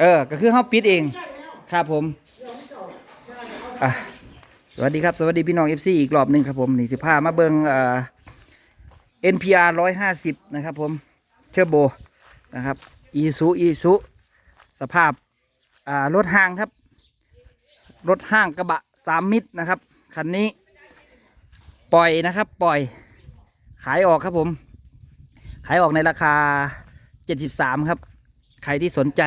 เออ ก็คือเฮาปิดเอง ครับผมอะสวัสดีครับ สวัสดีพี่น้อง FC อีกรอบหนึ่งครับผมนี่สิพามาเบิงเอ่อ NPR 150 นะครับผมเทอร์โบนะครับอีซูอีซูสภาพอ่ารถห้างครับ รถห้างกระบะสามมิตรนะครับ คันนี้ ปล่อยนะครับ ปล่อย ขายออกครับผม ขายออกในราคา 73 ครับ ใครที่สนใจ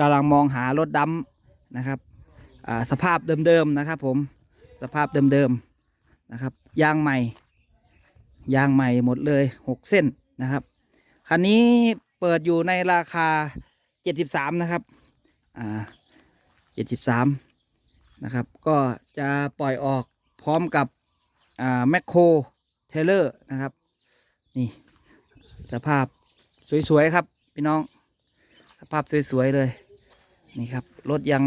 กำลังมองหารถดำนะครับสภาพเดิมๆนะครับผมสภาพเดิมๆนะครับยางใหม่ ยางใหม่หมดเลย 6 เส้นนะครับคันนี้เปิดอยู่ในราคา 73 นะครับอ่า73 นะครับ ก็จะปล่อยออกพร้อมกับอ่าแมคโครเทเลอร์นะครับ นี่สภาพสวย ๆ ครับ พี่น้อง สภาพสวยๆเลย นี่ครับ รถยัง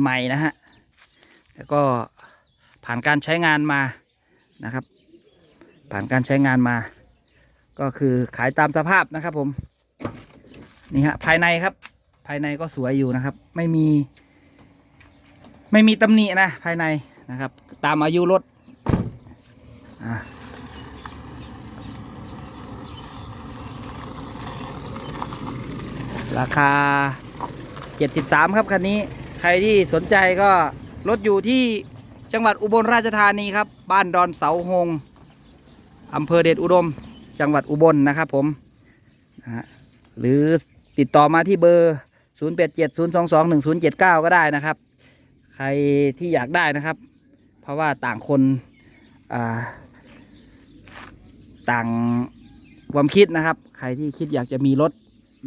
ใหม่ ๆ นะฮะ แล้วก็ผ่านการใช้งานมานะครับ ผ่านการใช้งานมา ก็คือขายตามสภาพนะครับผม นี่ฮะภายในครับ ภายในก็สวยอยู่นะครับ ไม่มี ไม่มีตำหนินะภายในนะครับ ตามอายุรถอะ ราคา 73 ครับคันนี้ ใครที่สนใจก็รถอยู่ที่จังหวัดอุบลราชธานีครับ บ้านดอนเสาหงอำเภอเดชอุดม จังหวัดอุบลนะครับผมนะฮะหรือติดต่อมาที่เบอร์ 0870221079 ก็ได้นะครับ ใครที่อยากได้นะครับ เพราะว่าต่างคนต่างความคิดนะครับ ใครที่คิดอยากจะมีรถ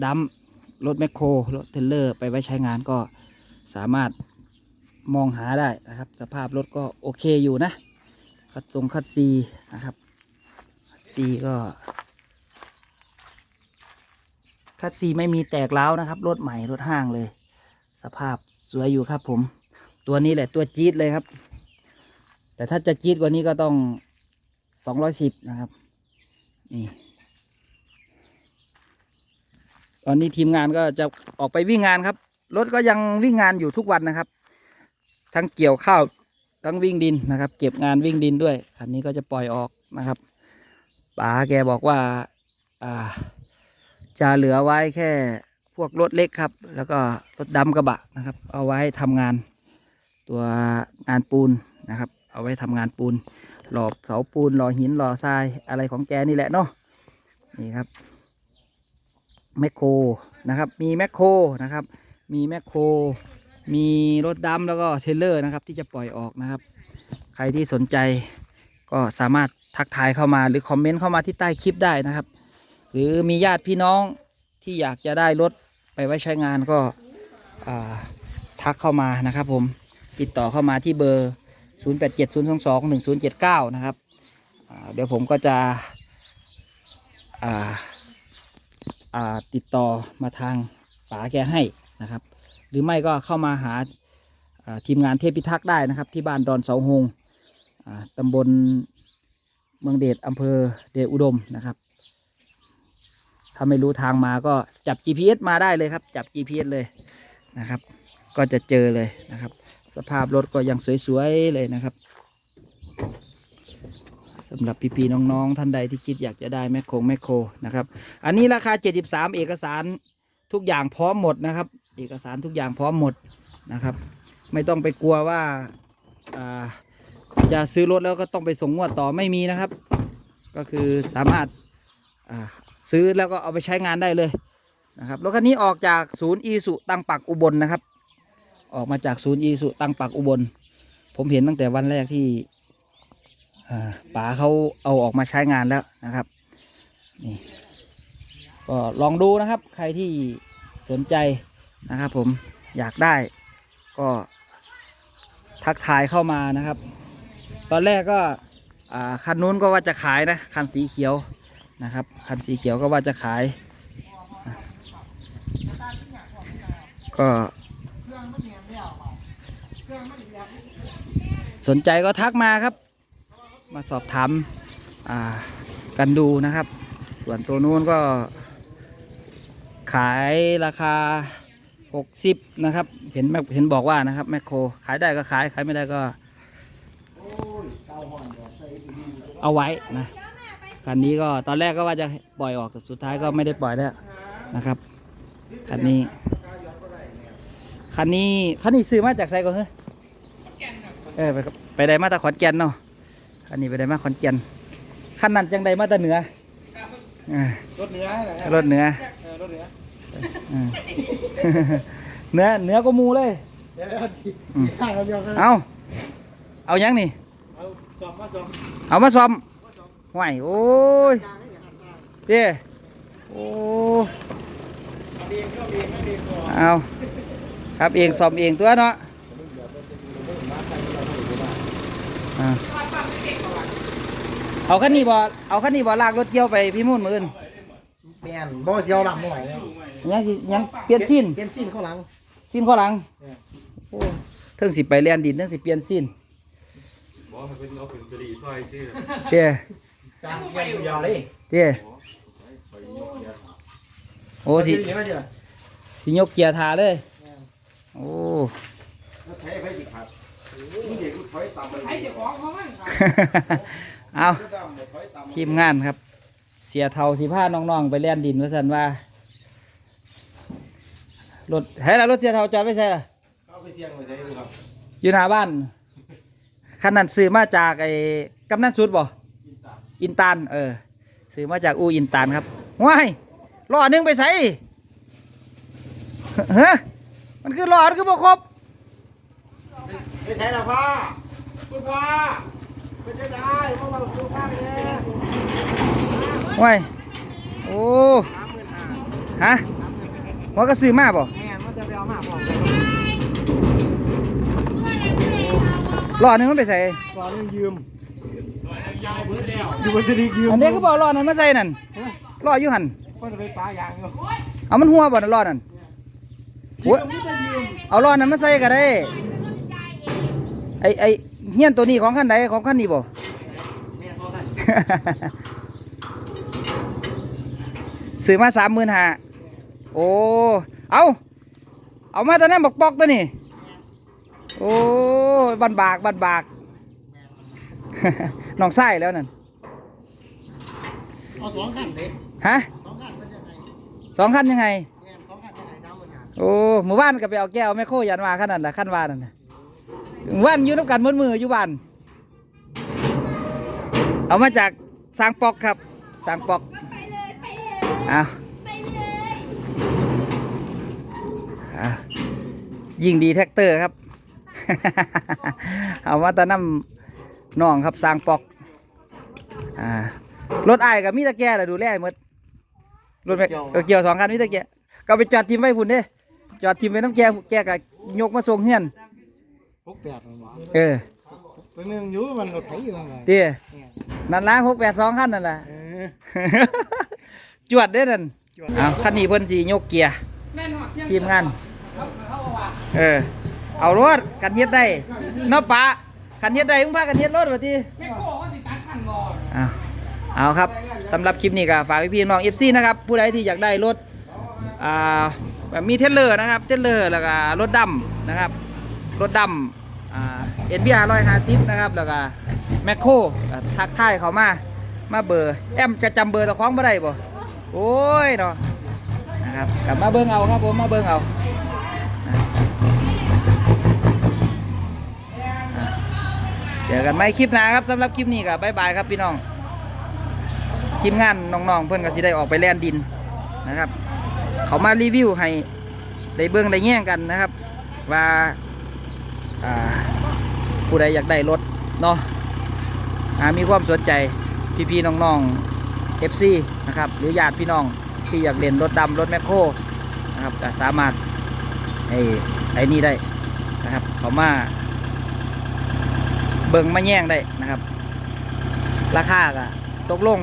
ดำ รถแมคโครรถเทเลอร์ไปไว้ใช้งานก็สามารถมองหาได้นะครับ สภาพรถก็โอเคอยู่นะ คัดทรงคัดซีนะครับซีก็คัดซีไม่มีแตกร้านะครับ รถใหม่รถห้างเลย สภาพสวยอยู่ครับผม ตัวนี้แหละตัวจี๊ดเลยครับ แต่ถ้าจะจี๊ดกว่านี้ก็ต้องสองร้อยสิบนะครับ นี่ ตอนนี้ทีมงานก็จะออกไปวิ่งงานครับ รถก็ยังวิ่งงานอยู่ทุกวันนะครับ ทั้งเกี่ยวข้าวทั้งวิ่งดินนะครับ เก็บงานวิ่งดินด้วยคันนี้ก็จะปล่อยออกนะครับป๋าแกบอกว่าอ่าจะเหลือไว้แค่พวกรถเล็กครับ แล้วก็รถดำกระบะนะครับ เอาไว้ทำงานตัวงานปูนนะครับ เอาไว้ทำงานปูน หลอบเสาปูนหล่อหินหล่อทรายอะไรของแกนี่แหละเนาะนี่ครับ แมคโครนะครับ มีแมคโครนะครับ มีแมคโครมีรถดำแล้วก็เทรลเลอร์นะครับ ที่จะปล่อยออกนะครับ ใครที่สนใจก็สามารถทักทายเข้ามาหรือคอมเมนต์เข้ามาที่ใต้คลิปได้นะครับ หรือมีญาติพี่น้องที่อยากจะได้รถไปไว้ใช้งานก็ทักเข้ามานะครับ ผมติดต่อเข้ามาที่เบอร์ 0870221079 นะครับเดี๋ยวผมก็จะอ่า ติดต่อมาทางป๋าแกให้นะครับ หรือไม่ก็เข้ามาหาทีมงานเทพพิทักษ์ได้นะครับ ที่บ้านดอนเสาหงอ่าตำบลเมืองเดชอำเภอเดชอุดมนะครับ ถ้าไม่รู้ทางมาก็จับ GPS มาได้เลยครับ จับ GPS เลยนะครับ ก็จะเจอเลยนะครับ สภาพรถก็ยังสวยๆเลยนะครับ สำหรับพี่ๆน้องๆท่านใดที่คิดอยากจะได้แมคโครแมคโครนะครับ อันนี้ราคา 73 เอกสารทุกอย่างพร้อมหมดนะครับ เอกสารทุกอย่างพร้อมหมดนะครับ ไม่ต้องไปกลัวว่าจะซื้อรถแล้วก็ต้องไปส่งงวดต่อไม่มีนะครับ ก็คือสามารถาซื้อแล้วก็เอาไปใช้งานได้เลยนะครับรถคันนี้ออกจากศูนย์อีสุตังปักอุบลนะครับ ออกมาจากศูนย์อีสุตังปักอุบล ผมเห็นตั้งแต่วันแรกที่ ป๋าเขาเอาออกมาใช้งานแล้วนะครับนี่ก็ลองดูนะครับ ใครที่สนใจนะครับ ผมอยากได้ก็ทักทายเข้ามานะครับ ตอนแรกก็คันนู้นก็ว่าจะขายนะ คันสีเขียวนะครับ คันสีเขียวก็ว่าจะขาย ก็สนใจก็ทักมาครับ มาสอบถามกันดูนะครับ ส่วนตัวนู้นก็ ขายราคา 60 นะครับ เห็นแม่เห็นบอกว่านะครับแมคโครขายได้ก็ขาย ขายไม่ได้ก็ เอาไว้นะคันนี้ก็ตอนแรกก็ว่าจะปล่อยออกแต่สุดท้ายก็ไม่ได้ปล่อยแล้วนะครับคันนี้คันนี้คันนี้ซื้อมาจากไซก่อนเหรอเออไปไปได้มาจากขอนแก่นเนาะ คันนี้ไปได้มาขอนแก่นคันนั้นจังใดมาจากเหนืออ่ารถเนื้อเหรอรถเหนือเออรถเนื้ออืมเหนือเหนือก็มูเลยเดี๋ยวเดี๋ยวทีทีข้างเราเดียวกันเอาเอายังนี่ เอาสองมาสองเอามาซ่อมห่วยโอ้ยเด้โอ้เบียงก็เบียงไม่เบียงก่อนเอาครับเองซ่อมเองตัวเนาะอ่า เอาคันนี้บ่เอาคันนี้บ่ลากรถเกี่ยวไปพี่มุ่นมืออื่นแมนบ่เสียวหลังไม่ไหวแล้วยังสิยังเปลี่ยนสิ้นเปลี่ยนสิ้นข้างหลัง สิ้นข้อหลังเออโอ้เทิงสิไปเลียนดินเทิงสิเปลี่ยนสิ้นบอกให้เป็นเอาขึ้นสลีซอยซื้อเด้จางเกียร์ยาวเลยเด้โอ้สิเดี๋ยวมาเดี๋ยวสิยกเกียร์ทาเลยโอ้แล้วใช้ไฟสิครับมึงเด็กกูถอยต่ำไปไอ้เจ้าของเขามั่งครับ เอาดำถอยต่ำทีมงานครับ เสียเทาสิพาน้องๆ ไปเล่นดินว่าสันว่ารถให้ละรถเสียเทาจอดไม่ใช่ล่ะเอาไปเสี่ยงไว้ใช้ดูครับอยู่หน้าบ้านคันนั้นซื้อมาจากไอ้กำนันสุดบ่อินตานเออซื้อมาจากอูอินตานครับว้ายล้อหนึงไปใส่เฮ้มันคือล้อมันคือบ่ครบไม่ใช่หรอพ่อคุณพ่อ ว่าซื้อข้างเนี่ยว้ายโอ้สามหมื่นห้าฮะว่าก็ซื้อมาบ่แมนมันจะไปเอามาพ่อล้อหนึงมันไปใส่ก่อนเรื่องยืมยาวเบิดแล้วอยู่บนสลียืมอันนี้ก็บอกล้อนั้นมาใส่นั่นล้ออยู่หันก็จะไปปลายางอยู่เอามันหัวบ่นั่นล้อนั่นหัวยืมจะยืมเอาล้อนั้นมาใส่ก็ได้ไอไอ เฮียนตัวนี้ของคันใดของคันนี้บ่แม่พ่อกันซื้อมาสามหมื่นห้าโอ้ เอาเอามาตัวนั้นบอกปอกตัวนี้โอ้บันบากบันบากน้องไส้แล้วนั่นเอาสองขั้นเลยฮะสองขั้นมันจะไงสองคันยังไงแม่นสองขั้นจะไงสามหมื่นห้าโอ้หมู่บ้านก็ไปเอาแก้วแม่โคยันว่าขนาดละขั้นว่านั่นน่ะ หมู่บ้านอยู่น้ำกันมือมืออยู่บ้าน เอามาจากสร้างปอกครับสร้างปอกเอาเอายิ่งดีแท็กเตอร์ครับ เอามาแตะน้ำน้องครับสร้างปอกอ่ารถไอ้ายกับมีตะแก่แหละดูแลให้หมดรถแม่เออเกี่ยวสองคันมีตะแก่ก็เอาไปจอดทิมไว้พุ่นเด้จอดทิมไว้น้ำแก่แก่กับยกมาส่งเฮียน หกแปดมันวะเออไปเมืองอยู่มันรถไถอยู่นั่นไงเตี้ยนั่นล้างหกแปดสองคันนั่นแหละ เออ จวดได้อนั่นเอาคันนี้เพิ่นสียกเกียร์แน่นอนเที่ยทีมงานเขาเขาเอาว่าเออ เอารถกันเฮ็ดได้เนาะปะกันเฮ็ดได้มึงพากันเฮ็ดรถว่าติแม่โก้เขาติดตั้งขันรอเอาเอาครับสำหรับคลิปนี้ก็ฝากพี่ๆน้อง FC นะครับ ผู้ใดที่อยากได้รถ อ่าแบบมีเทรลเลอร์นะครับ เทรลเลอร์แล้วก็รถดำนะครับ รถดำเอ่า NBR 150นะครับ แล้วก็แมคโครทักทายเขามา มาเบอร์ แอมจะจำเบอร์ตะคล้องบ่ได้บ่โอ้ยเนาะนะครับกลับมาเบิ่งเอาครับผมมาเบิ่งเอาเจอกันไหมคลิปหน้าครับสำหรับคลิปนี้ก็บายบายครับพี่น้องทีมงานน้องๆเพื่อนก็สิได้ออกไปแล่นดินนะครับ เขามารีวิวให้ได้เบิ่งได้แย่งกันนะครับ ว่า ผู้ใดอยากได้รถเนาะมีความสนใจพี่ๆน้องๆ FC นะครับหรือญาติพี่น้องที่อยากเล่นรถดำรถแมคโครนะครับก็สามารถไอ้ไอ้นี่ได้นะครับเขามาเบิ่งมาแย่งได้นะครับ ราคาก็ตกลง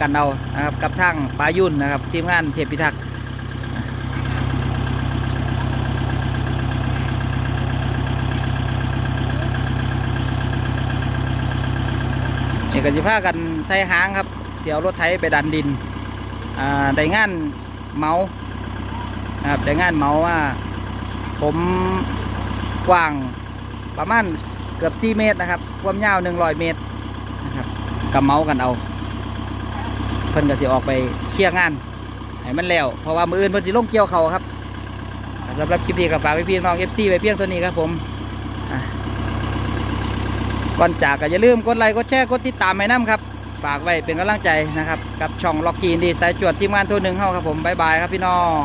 กันเอานะครับกับทางปายุ่นนะครับทีมงานเทพพิทักษ์ นี่ก็จะพากันใช้หางครับเสียวรถไถไปดันดินอ่าได้งานเมาครับแต่งานเมาว่า ผมกว้างประมาณเกือบ 4 เมตรนะครับ ความยาว 100 เมตรนะครับก็เมากันเอา เพิ่นก็สิออกไปเคลียร์งานให้มันแล้ว เพราะว่ามืออื่นเพิ่นสิลงเกี่ยวเขาครับสำหรับคลิปนี้ก็ฝากพี่ๆน้อง FC ไว้เพียงเท่านี้ครับผม ก่อนจากก็อย่าลืมกดไลค์กดแชร์กดติดตามให้น้ำครับฝากไว้เป็นกำลังใจนะครับ กับช่องล็อกกีนดีสายจวดทีมงานทัวหนึ่งเฮาครับผมบายบายครับพี่น้อง